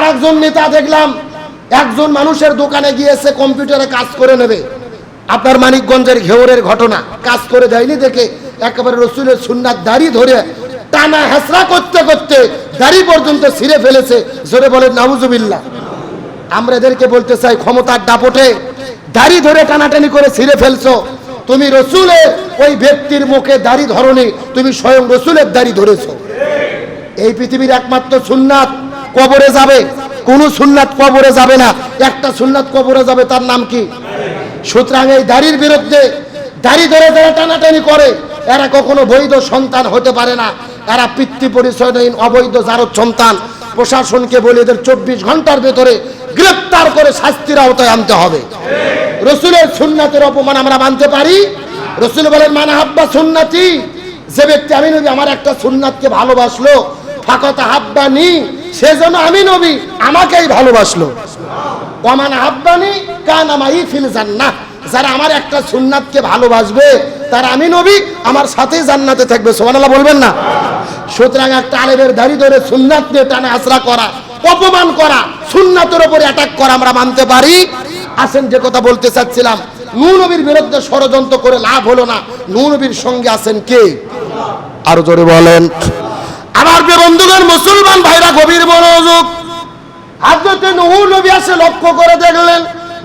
আর একজন নেতা দেখলাম, একজন মানুষের দোকানে গিয়েছে, কম্পিউটারে কাজ করে নেবে। আপনার মানিকগঞ্জের ঘেউরের ঘটনা, কাজ করে দেয়নি দেখে একেবারে রসুলের সুন্নাত দাড়ি ধরে টানা হেসরা করতে করতে দাড়ি পর্যন্ত ছিঁড়ে ফেলেছে। জোরে বলে নাউজুবিল্লাহ। আমরা এদেরকে বলতে চাই, ক্ষমতার দাপটে দাড়ি ধরে টানাটানি করে ছিঁড়ে ফেলছো। তুমি রসুলের ওই ব্যক্তির মুখে দাড়ি ধরনি, তুমি স্বয়ং রসুলের দাড়ি ধরেছো। এই পৃথিবীর একমাত্র সুন্নাত কবরে যাবে, কোন সুন্নাত কবরে যাবে না। একটা সুন্নাত কবরে যাবে, তার নাম কি? সুতরাং এই দাড়ির বিরুদ্ধে দাড়ি ধরে যারা টানাটানি করে, এরা কখনো বৈধ সন্তান হতে পারে না। এরা পিতৃ পরিচয়হীন, অবৈধ, যারো সন্তান। প্রশাসনকে বলে এদের চব্বিশ ঘণ্টার ভেতরে গ্রেপ্তার করে শাস্তির আওতায় আনতে হবে। রসুলের সুন্নাতের অপমান আমরা মানতে পারি? রসুল বলেন, মানা হাব্বা সুন্নাতি। যে ব্যক্তি, আমি আমার একটা সুন্নাতকে ভালোবাসলো। ফাঁকতা হাব্বা হাব্বানি সেজন্য আমি নবী, আমাকেই ভালোবাসলো। ওমান হাব্বানি কান আমাই ফিল জান্নাহ। যারা আমার একটা সুন্নাতকে ভালোবাসবে, তারা আমি নবী, আমার সাথেই জান্নাতে থাকবে। সুবহানাল্লাহ বলবেন না? সুতরাং একটা আলেমের দাড়ি ধরে সুন্নাত নিয়ে টানে আশ্রা করা, অপমান করা, সুন্নাতের উপরে অ্যাটাক করা আমরা মানতে পারি। আসেন যে কথা বলতে চাচ্ছিলাম নবীর বিরুদ্ধে ষড়যন্ত্র করে লাভ হলো না। নূ নবীর সঙ্গে আছেন কে? আরও জোরে বলেন। আমার যে বন্ধুগণ মুসলমান ভাইরা গভীর মনোযোগ। হাজরতে নূহ নবী আসে লক্ষ্য করে দেখলেন,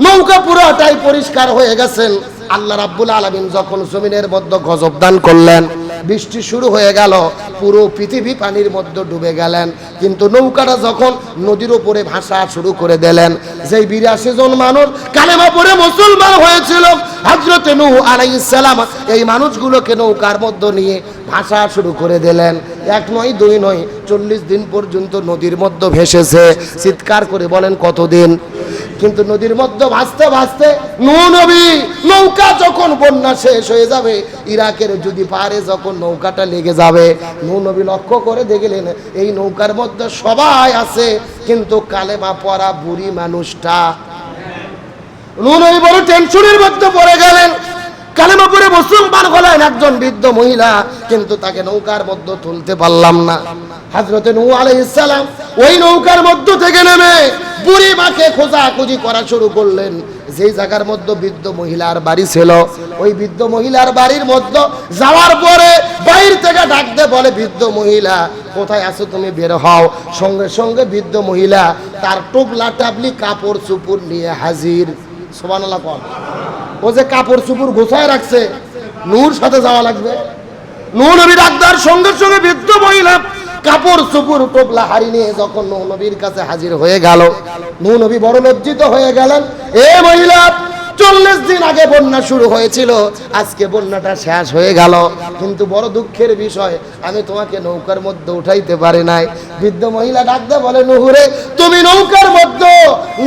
নৌকা পুরোটাই পরিষ্কার হয়ে গেছেন। আল্লাহ রাব্বুল আলামিন যখন জমিনের মধ্যে গজব দান করলেন, বৃষ্টি শুরু হয়ে গেল, পুরো পৃথিবী পানির মধ্যে ডুবে গেলেন। কিন্তু নৌকাটা যখন নদীর উপরে ভাসা শুরু করে দিলেন, যেই বিরাশি জন মানুষ কালেমা পরে মুসলমান হয়েছিল হজরতে নূহ আলাইহিস সালাম এই মানুষগুলোকে নৌকার মধ্যে নিয়ে ভাসা শুরু করে দিলেন। এক নয়, দুই নয়, চল্লিশ দিন পর্যন্ত নদীর মধ্যে ভেসেছে। চিৎকার করে বলেন, কতদিন? কিন্তু নদীর মধ্যে ভাসতে ভাসতে নূ নবী নৌকা যখন বন্যা শেষ হয়ে যাবে, ইরাকের যদি পারে যখন নৌকাটা লেগে যাবে নূ নবী লক্ষ্য করে দেখলেন এই নৌকার মধ্যে সবাই আছে, কিন্তু কালেমা পরা বুড়ি মানুষটা নুন ওই বড় টেনশনের মধ্যে পড়ে গেলেন। কালেমা পরে মুসলমান হলেন একজন বৃদ্ধ মহিলা, কিন্তু তাকে নৌকার মধ্যে তুলতে পারলাম না। হাজরতে নূ আলাইহিস সালাম ওই নৌকার মধ্য থেকে নেমে বুড়ি মাকে খোঁজাখুঁজি করা শুরু করলেন। যেই জায়গার মধ্যে বৃদ্ধ মহিলার বাড়ি ছিল, ওই বৃদ্ধ মহিলার বাড়ির মধ্যে যাওয়ার পরে বাইর থেকে ডাকতে বলে, বৃদ্ধ মহিলা, কোথায় আছো তুমি? বের হও। সঙ্গে সঙ্গে বৃদ্ধ মহিলা তার টুবলা টাবলি কাপড় চুপুর নিয়ে হাজির। কন। ও যে কাপড় চুপুর গোছায় রাখছে, নূর সাথে যাওয়া লাগবে। নূর সঙ্গে সঙ্গে বৃদ্ধ মহিলা কাপড় চুপুর টোপলা হারি নিয়ে যখন নবীর কাছে হাজির হয়ে গেল নবী বড় লজ্জিত হয়ে গেলেন। এ মহিলা, চল্লিশ দিন আগে বন্যা শুরু হয়েছিল, আজকে বন্যাটা শেষ হয়ে গেল। কিন্তু বড় দুঃখের বিষয়, আমি তোমাকে নৌকার মধ্যে উঠাইতে পারি নাই। বৃদ্ধ মহিলা ডাকতে বলে নুহুরে তুমি নৌকার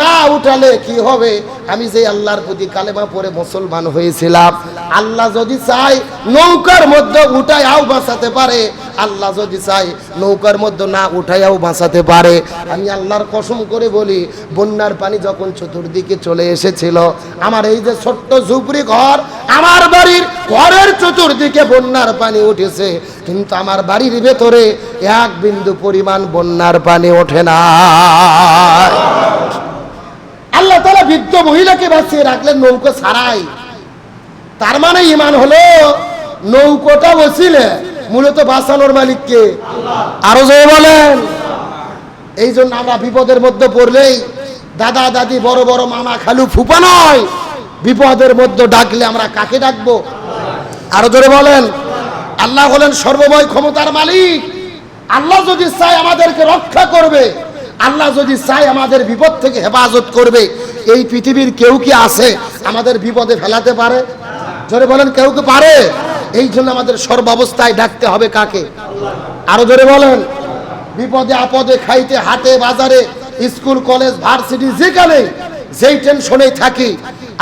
না উঠালে কি হবে? আমি যে আল্লাহর প্রতি কালেমা পরে মুসলমান হয়েছিলাম। আল্লাহ যদি চাই নৌকার মধ্যে উঠাইয়াও বাঁচাতে পারে, আল্লাহ যদি চাই নৌকার মধ্যে না উঠাইয়াও বাঁচাতে পারে। আমি আল্লাহর কসম করে বলি, বন্যার পানি যখন চতুর্দিকে চলে এসেছিল, আমার এই যে ছোট্ট ঝুপড়ি ঘর, আমার বাড়ির ঘরের চতুর্দিকে বন্যার পানি উঠেছে, কিন্তু আমার বাড়ির ভেতরে এক বিন্দু পরিমাণ বন্যার পানি ওঠে না মহিলাকে বাঁচিয়ে রাখলেন নৌকো ছাড়াই। তার মানে ইমান হলো নৌকোটা বসিলে মূলত বাঁচানোর মালিককে। আরও জয় বলেন। এই জন্য আমরা বিপদের মধ্যে পড়লেই দাদা, দাদি, বড় বড় মামা, খালু, ফুপা নয়। বিপদের মধ্যে ডাকলে আমরা কাকে ডাকবো? আরও জোরে বলেন। আল্লাহ হলেন সর্বময় ক্ষমতার মালিক। আল্লাহ যদি চায় আমাদেরকে রক্ষা করবে, আল্লাহ যদি চায় আমাদের বিপদ থেকে হেফাজত করবে এই পৃথিবীর কেউ কি আছে আমাদের বিপদে ফেলাতে পারে? জোরে বলেন, কেউ কি পারে? এই জন্য আমাদের সর্বাবস্থায় ডাকতে হবে কাকে? আরও জোরে বলেন, বিপদে আপদে খাইতে, হাটে, বাজারে, স্কুল, কলেজ, ভার্সিটি যেখানে যেই টেনশনেই থাকি,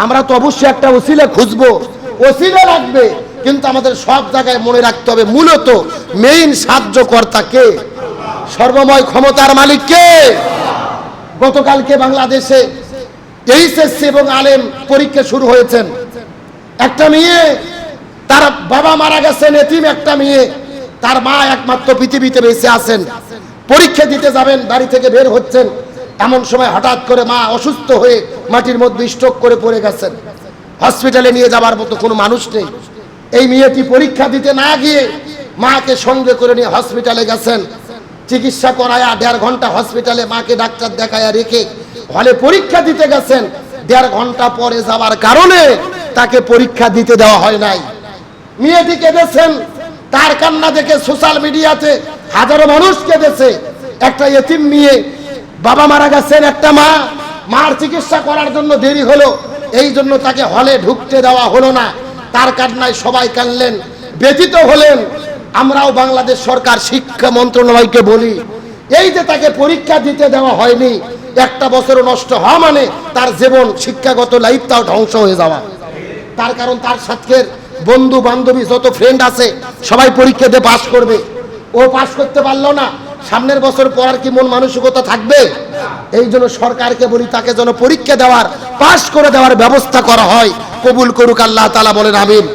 আমরা তো অবশ্যই একটা ওসিলা খুঁজবো। ওসিলা লাগবে, কিন্তু আমাদের সব জায়গায় মনে রাখতে হবে, মূলত মেইন সাহায্যকর্তা কে? সর্বময় ক্ষমতার মালিক কে? গতকালকে বাংলাদেশে এইচএসসি এবং আলেম পরীক্ষা শুরু হয়েছেন। একটা মেয়ে, তার বাবা মারা গেছেন, এতিম একটা মেয়ে, তার মা একমাত্র পৃথিবীতে বেঁচে আছেন। পরীক্ষা দিতে যাবেন, বাড়ি থেকে বের হচ্ছেন। এমন সময় হঠাৎ করে মা অসুস্থ হয়ে মাটির মধ্যে স্ট্রোক করে পড়ে গেছেন। হসপিটালে নিয়ে যাবার মতো কোনো মানুষ নেই। এই মেয়েটি পরীক্ষা দিতে না গিয়ে মাকে সঙ্গে করে নিয়ে হসপিটালে গেছেন। চিকিৎসা করায়া দেড় ঘণ্টা হসপিটালে মাকে ডাক্তার দেখায়া রেখে হলে পরীক্ষা দিতে গেছেন, দেড় ঘণ্টা পরে যাওয়ার কারণে তাকে পরীক্ষা দিতে দেওয়া হয় নাই। মেয়েটি কেঁদেছেন, তার কান্না দেখে সোশ্যাল মিডিয়াতে হাজারো মানুষ কেঁদেছে। একটা এতিম মেয়ে, বাবা মারা গেছেন, একটা মা। মার চিকিৎসা করার জন্য দেরি হলো, এই জন্য তাকে হলে ঢুকতে দেওয়া হলো না। তার কান্নায় সবাই কানলেন ব্যথিত হলেন। আমরাও বাংলাদেশ সরকার শিক্ষা মন্ত্রণালয়কে বলি, এই যে তাকে পরীক্ষা দিতে দেওয়া হয়নি একটা বছর নষ্ট হওয়া মানে তার জীবন, শিক্ষাগত লাইফটাও ধ্বংস হয়ে যাওয়া। তার কারণ তার সাথে বন্ধু, বান্ধবী, যত ফ্রেন্ড আছে, সবাই পরীক্ষা দিয়ে পাস করবে। ও পাস করতে পারল না, সামনের বছর পড়ার কি মন মানসিকতা থাকবে? এই জন্য সরকারকে বলি, তাকে যেন পরীক্ষা দেওয়ার পাস করে দেওয়ার ব্যবস্থা করা হয়। কবুল করুক আল্লাহ তালা বলেন আমিন।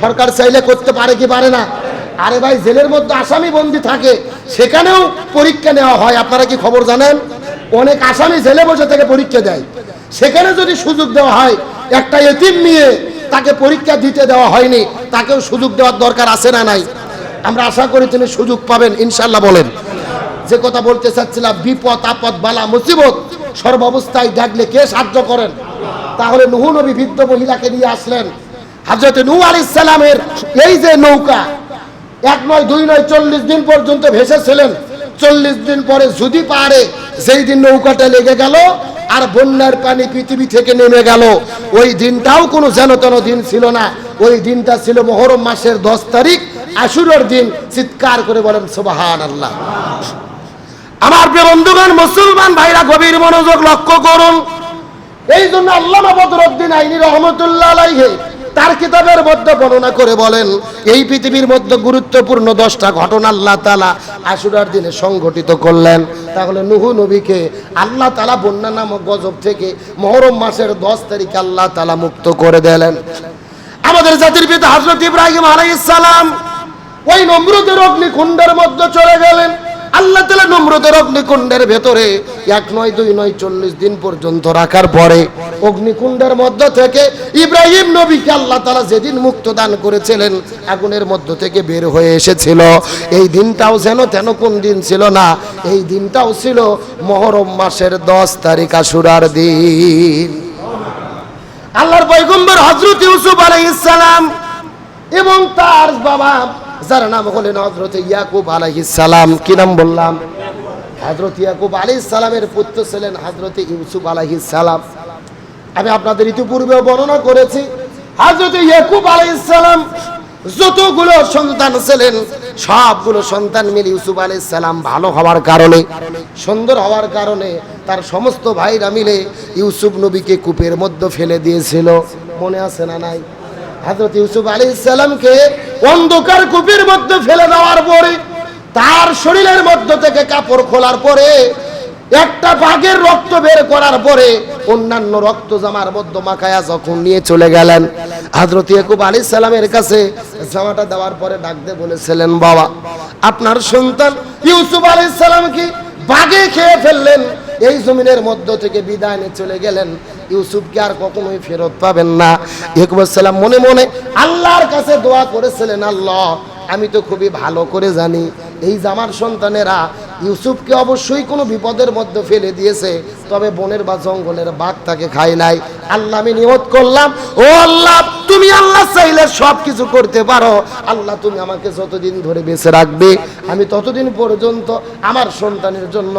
সরকার চাইলে করতে পারে কি পারে না? আরে ভাই, জেলের মধ্যে আসামি বন্দি থাকে, সেখানেও পরীক্ষা নেওয়া হয়। আপনারা কি খবর জানেন? অনেক আসামি জেলে বসে থেকে পরীক্ষা দেয়। সেখানে যদি সুযোগ দেওয়া হয়, একটা এতিম নিয়ে তাকে পরীক্ষা দিতে দেওয়া হয়নি, তাকেও সুযোগ দেওয়ার দরকার আছে না নাই? আমরা আশা করি তিনি সুযোগ পাবেন ইনশাল্লাহ বলেন। যে কথা বলতে চাচ্ছিলাম, বিপদ, আপদ, বালা, মুসিবত সর্বাবস্থায় ডাকলে কে সাহায্য করেন? তাহলে নুহু নবী বৃদ্ধ মহিলাকে নিয়ে আসলেন। হাজরত নূহ আলাইহিস সালামের এই যে নৌকা, এক নয়, দুই নয়, চল্লিশ দিন পর্যন্ত ভেসেছিলেন। চল্লিশ দিন পরে যদি পারে যেই দিন নৌকাটা লেগে গেল আর বন্যার পানি পৃথিবী থেকে নেমে গেল, ওই দিনটাও কোনো যেন তেন দিন ছিল না। ওই দিনটা ছিল মহরম মাসের দশ তারিখ, আশুরের দিন, চিৎকার করে বলেন সুবাহান আল্লাহ আমার বন্ধুগণ, মুসলমান ভাইরা, গভীর মনোযোগ লক্ষ্য করুন। এই জন্য আল্লাহ বদরুদ্দিন আইনি রহমতুল্লাহ আলাইহি তার কিতাবের মধ্যে বর্ণনা করে বলেন, এই পৃথিবীর মধ্যে গুরুত্বপূর্ণ দশটা ঘটনা আল্লাহ তালা আশুরার দিনে সংঘটিত করলেন। তাহলে নুহু নবীকে আল্লাহ তালা বন্যা নামক গজব থেকে মহরম মাসের দশ তারিখে আল্লাহ তালা মুক্ত করে দিলেন। আমাদের জাতির পিতা হজরত ইব্রাহিম আলাইহিস সালাম ওই নমরুদের অগ্নিকুণ্ডের মধ্যে চলে গেলেন। নমরুদের অগ্নিকুণ্ডের ভেতরে এক নয়, দুই নয়, চল্লিশ দিন পর্যন্ত রাখার পরে অগ্নিকুণ্ডের মধ্য থেকে ইব্রাহিম নবীকে আল্লাহ তালা যেদিন মুক্ত দান করেছিলেন, আগুনের মধ্য থেকে বের হয়ে এসেছিল। এই দিনটাও যেন তেন কোন দিন ছিল না, এই দিনটাও ছিল মহরম মাসের দশ তারিখ আশুরার দিন। আল্লাহর পয়গম্বর হজরত ইউসুফ আলাইহিস সালাম এবং তার বাবা, যার নাম হলেন হজরত ইয়াকুব আলাইহিস সালাম, কি নাম বললাম? হজরত ইয়াকুব আলাইহিস সালামের পুত্র ছিলেন হজরত ইউসুফ আলাইহিস সালাম। আমি আপনাদের ইতিপূর্বেও বর্ণনা করেছি হজরত ইয়াকুব আলাইহিস সালাম যতগুলো সন্তান ছিলেন, সবগুলো সন্তান মিলে ইউসুফ আলাইহিস সালাম ভালো হওয়ার কারণে, সুন্দর হওয়ার কারণে তার সমস্ত ভাইরা মিলে ইউসুফ নবীকে কূপের মধ্যে ফেলে দিয়েছিল। মনে আছে না নাই? হজরত ইউসুফ আলী ইসলামকে অন্ধকার কূপের মধ্যে ফেলে দেওয়ার পরে তার শরীরের মধ্য থেকে কাপড় খোলার পরে, একটা বাঘের রক্ত বের করার পরে, অন্যান্য রক্ত জামার মধ্য মাখায়া যখন নিয়ে চলে গেলেন হজরত ইয়াকুব আলী সালামের কাছে জামাটা দেওয়ার পরে ডাকতে বলেছিলেন, বাবা, আপনার সন্তান ইউসুফ আলী সালাম কি বাঘে খেয়ে ফেললেন? এই জমিনের মধ্য থেকে বিদায় নিয়ে চলে গেলেন। ইউসুফকে আর কখনোই ফেরত পাবেন না। ইয়াকুব সালাম মনে মনে আল্লাহর কাছে দোয়া করেছিলেন, আল্লাহ, আমি তো খুবই ভালো করে জানি এই জামার সন্তানেরা ইউসুফকে অবশ্যই কোনো বিপদের মধ্যে ফেলে দিয়েছে, তবে বনের বা জঙ্গলের বাঘ তাকে খায় নাই। আল্লাহ আমি নিয়ত করলাম, ও আল্লাহ, তুমি আল্লাহ চাইলে সব কিছু করতে পারো। আল্লাহ তুমি আমাকে যতদিন ধরে বেঁচে রাখবে, আমি ততদিন পর্যন্ত আমার সন্তানের জন্য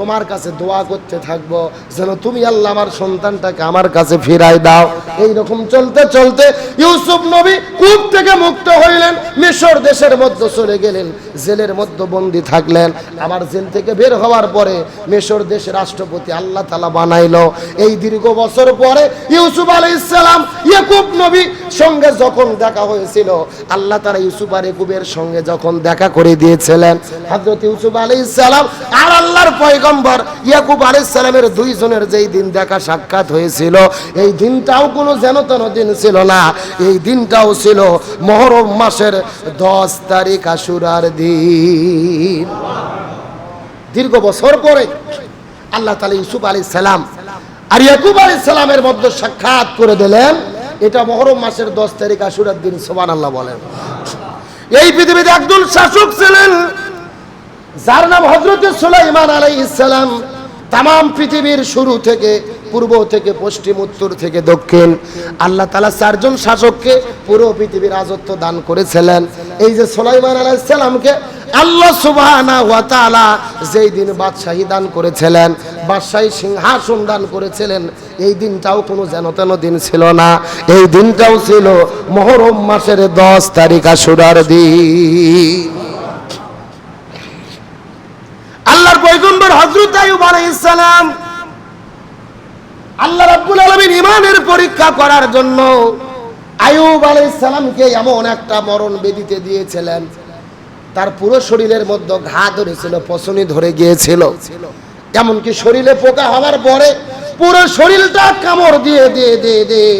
তোমার কাছে দোয়া করতে থাকব, যেন তুমি আল্লাহ আমার সন্তানটাকে আমার কাছে ফিরাই দাও। এই রকম চলতে চলতে ইউসুফ নবী কূপ থেকে মুক্ত হইলেন, মিশর দেশের মধ্যে চলে গেলেন, জেলের মধ্যে বন্দী থাকলেন। আবার জেল থেকে বের হওয়ার পরে মিশর দেশের রাষ্ট্রপতি আল্লাহ তালা বানাইলো। এই দীর্ঘ বছর পরে ইউসুফ আলাই ইসলাম ইয়াকুব নবী সঙ্গে যখন দেখা হয়েছিল, আল্লাহ তারা ইউসুফ আর ইয়াকুবের সঙ্গে যখন দেখা করে দিয়েছিলেন হজরত ইউসুফ আলাই ইসলাম আর আল্লাহর পয়গম্বর ইয়াকুব আলাই ইসলামের দুইজনের যেই দিন দেখা সাক্ষাৎ হয়েছিল, এই দিনটাও কোনো যেন তেন দিন ছিল না। এই দিনটাও ছিল মহরম মাসের দশ তারিখ আশুরার দিন। দীর্ঘ বছর পরে আল্লাহ তালা ইউসুফ আলী সালাম আর ইয়াকুব আলী সালামের মধ্যে সাক্ষাৎ করে দিলেন। এটা মহরম মাসের দশ তারিখ আশুরার দিন সোমান আল্লাহ বলেন। এই পৃথিবীতে একজন শাসক ছিলেন যার নাম হজরত সুলাইমান আলাই ইসলাম তাম পৃথিবীর শুরু থেকে, পূর্ব থেকে, পশ্চিম, উত্তর থেকে, দক্ষিণ, আল্লাহ তালা চারজন শাসককে পুরো পৃথিবীর রাজত্ব দান করেছিলেন। এই যে সুলাইমান আলাই ইসলামকে আল্লাহ সুবহানা ওয়া তাআলা যেই দিন বাদশাহী দান করেছিলেন, বাদশাহী সিংহাসন দান করেছিলেন, এই দিনটাও কোনো যেন তেন দিন ছিল না। এই দিনটাও ছিল মহরম মাসের দশ তারিখ আশুরার দিন আল্লাহর পয়গম্বর হযরত আইয়ুব আলাইহিস সালাম আল্লাহ রাব্বুল আলামিন ইমানের পরীক্ষা করার জন্য আইয়ুব আলাইহিস সালামকে এমন একটা মরণ বেদিতে দিয়েছিলেন। তার পুরো শরীরের মধ্যে ঘা ধরেছিল পছনি ধরে গিয়েছিল। এমনকি শরীরে পোকা হওয়ার পরে পুরো শরীরটা কামড় দিয়ে দিয়ে দিয়ে দিয়ে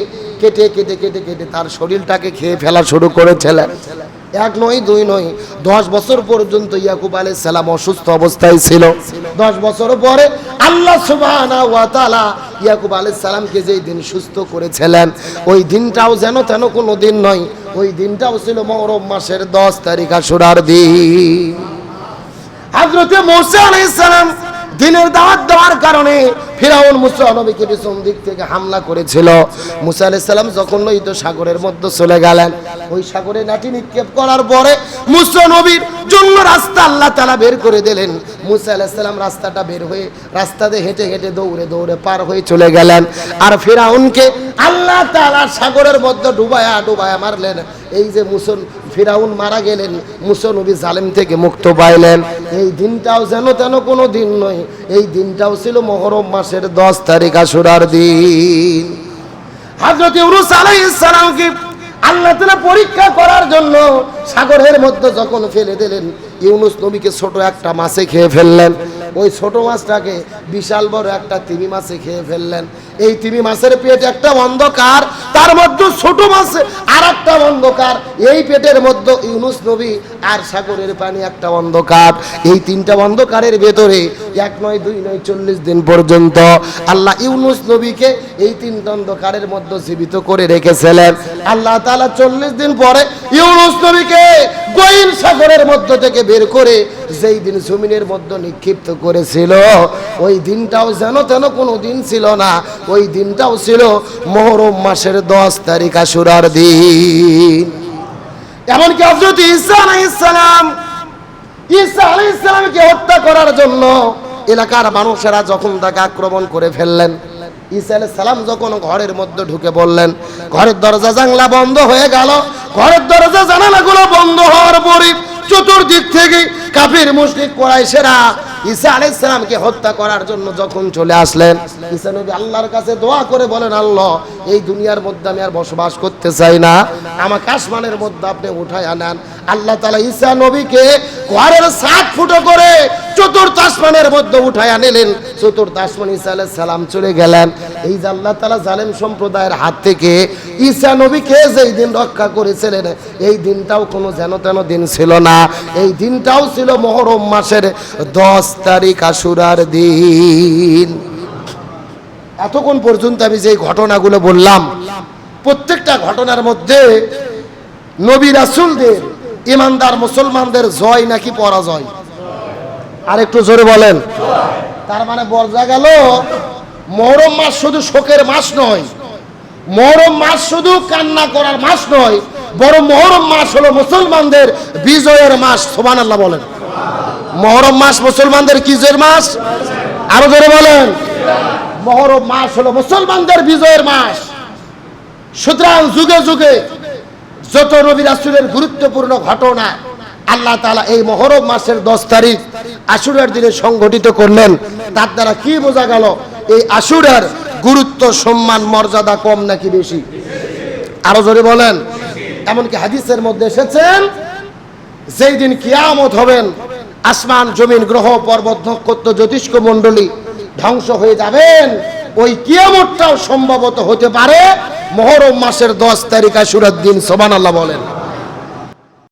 কেটে কেটে কেটে কেটে তার শরীরটাকে খেয়ে ফেলা শুরু করেছিলেন। এক নয়, দুই নয়। দশ বছর পর্যন্ত ইয়াকুব আলাইহিস সালাম অসুস্থ অবস্থায় ছিল। দশ বছর পরে আল্লাহ সুবহানাহু ইয়াকুব আলাইহিস সালামকে যেই দিন সুস্থ করেছিলেন, ওই দিনটাও যেন তেন কোনো দিন নয়। ওই দিনটাও ছিল মহরম মাসের দশ তারিখ আশুরার দিন। হযরতে মুসা আলাইহিস সালাম দিনের দাওয়াত দেওয়ার কারণে ফিরাউন মুসা নবীকে পিছন দিক থেকে হামলা করেছিল। মুসা আলাইহিস সালাম যখন লোহিত সাগরের মধ্যে চলে গেলেন, ওই সাগরে নাটি নিক্ষেপ করার পরে মুসা নবীর জন্য রাস্তা আল্লাহ তালা বের করে দিলেন। মুসা আলাইহিস সালাম রাস্তাটা বের হয়ে রাস্তা দিয়ে হেঁটে হেঁটে দৌড়ে দৌড়ে পার হয়ে চলে গেলেন। আর ফেরাউনকে আল্লাহ তালা সাগরের মধ্যে ডুবায়া ডুবায়া মারলেন। এই যে মুসল ফিরাউন মারা গেলেন, মুসা নবী জালেম থেকে মুক্ত পাইলেন এই দিনটাও যেন তেন কোনো দিন নয়, এই দিনটাও ছিল মহরম মাসের দশ তারিখ আশুরার দিন। হজরত ইউনুস আলাইহিস সালামকে আল্লাহ তাআলা পরীক্ষা করার জন্য সাগরের মধ্যে যখন ফেলে দিলেন, ইউনুস নবীকে ছোট একটা মাছে খেয়ে ফেললেন। ওই ছোট মাছটাকে বিশাল বড় একটা তিমি মাছে খেয়ে ফেললেন। এই তিমি মাছের পেট একটা অন্ধকার, তার মধ্যে ছোট মাছ আর একটা অন্ধকার। এই পেটের মধ্যে ইউনুস নবী আর সাগরের পানি একটা অন্ধকার। এই তিনটা অন্ধকারের ভেতরে এক নয়, দুই নয়, চল্লিশ দিন পর্যন্ত আল্লাহ ইউনুস নবীকে এই তিনটা অন্ধকারের মধ্যে জীবিত করে রেখেছিলেন। আল্লাহ তালা চল্লিশ দিন পরে ইউনুস নবীকে গহীন সাগরের মধ্য থেকে বের করে যেই দিন জমিনের মধ্যে নিক্ষিপ্ত করেছিল। ওই দিনটাও যেন তেন কোনো দিন ছিল না, ওই দিনটাও ছিল মহরম মাসের দশ তারিখ আশুরার দিন। এমনকি হজরত ঈসা আলাইহিস সালাম, ঈসা আলাইহিস সালামকে হত্যা করার জন্য এলাকার মানুষেরা যখন তাকে আক্রমণ করে ফেললেন আলাইহিস সালাম যখন ঘরের মধ্যে ঢুকে বললেন, ঘরের দরজা জানলা বন্ধ হয়ে গেল, ঘরের দরজা জানালাগুলো বন্ধ হওয়ার পরে চতুর্দিক থেকে কাফির, মুশরিক, কোরাইশেরা ঈসা আলাইহিস সালামকে হত্যা করার জন্য যখন চলে আসলেন, ঈসা নবী আল্লাহর কাছে দোয়া করে বলেন, আল্লাহ, এই দুনিয়ার মধ্যে আমি আর বসবাস করতে চাই না। আমাকে আসমানের মধ্যে আপনি উঠায় আনেন আল্লাহ তালা ঈসা নবীকে ঘরের সাত ফুটো করে চতুর্থ আসমানের মধ্যে উঠায় আনিলেন চতুর্থ আসমান ঈসা সালাম চলে গেলেন। এই যে আল্লাহ তাআলা জালেম সম্প্রদায়ের হাত থেকে ঈসা নবীকে যেই দিন রক্ষা করেছিলেন, এই দিনটাও কোনো যেন তেন দিন ছিল না। এই দিনটাও ছিল মহরম মাসের দশ তারিখ আশুরার দিন। এতক্ষণ পর্যন্ত আমি যে ঘটনাগুলো বললাম, প্রত্যেকটা ঘটনার মধ্যে নবী রাসুলদের, ইমানদার মুসলমানদের জয় নাকি পরাজয়? আর একটু জোরে বলেন। তার মানে বর্জা গেল। মহরম মাস শুধু শোকের মাস নয়। মহরম মাস শুধু কান্না করার মাস নয় বড় মহরম মাস হলো মুসলমানদের বিজয়ের মাস সোমান আল্লাহ বলেন। মহরম মাস মুসলমানদের কিজের মাস? আরও জোরে বলেন। মহরম মাস হলো মুসলমানদের বিজয়ের মাস। সুতরাং যুগে যুগে যত নবী রাসূলের গুরুত্বপূর্ণ ঘটনা, আল্লাহ তাআলা এই মহরম মাসের দশ তারিখ আশুরার দিনে সংগঠিত করলেন, তার দ্বারা কি বোঝা গেল, এই আশুরার গুরুত্ব, সম্মান, মর্যাদা কম নাকি বেশি? আরও জোরে বলেন। এমনকি হাদিসের মধ্যে এসেছেন, যেই দিন কিয়ামত হবেন, আসমান, জমিন, গ্রহ, পর্বত, নক্ষত্র, জ্যোতিষ্ক মণ্ডলী ধ্বংস হয়ে যাবেন। ওই কিয়ামতটাও সম্ভবত হতে পারে, মহরম মাসের দশ তারিখ আশুরার দিন সোবান আল্লাহ বলেন।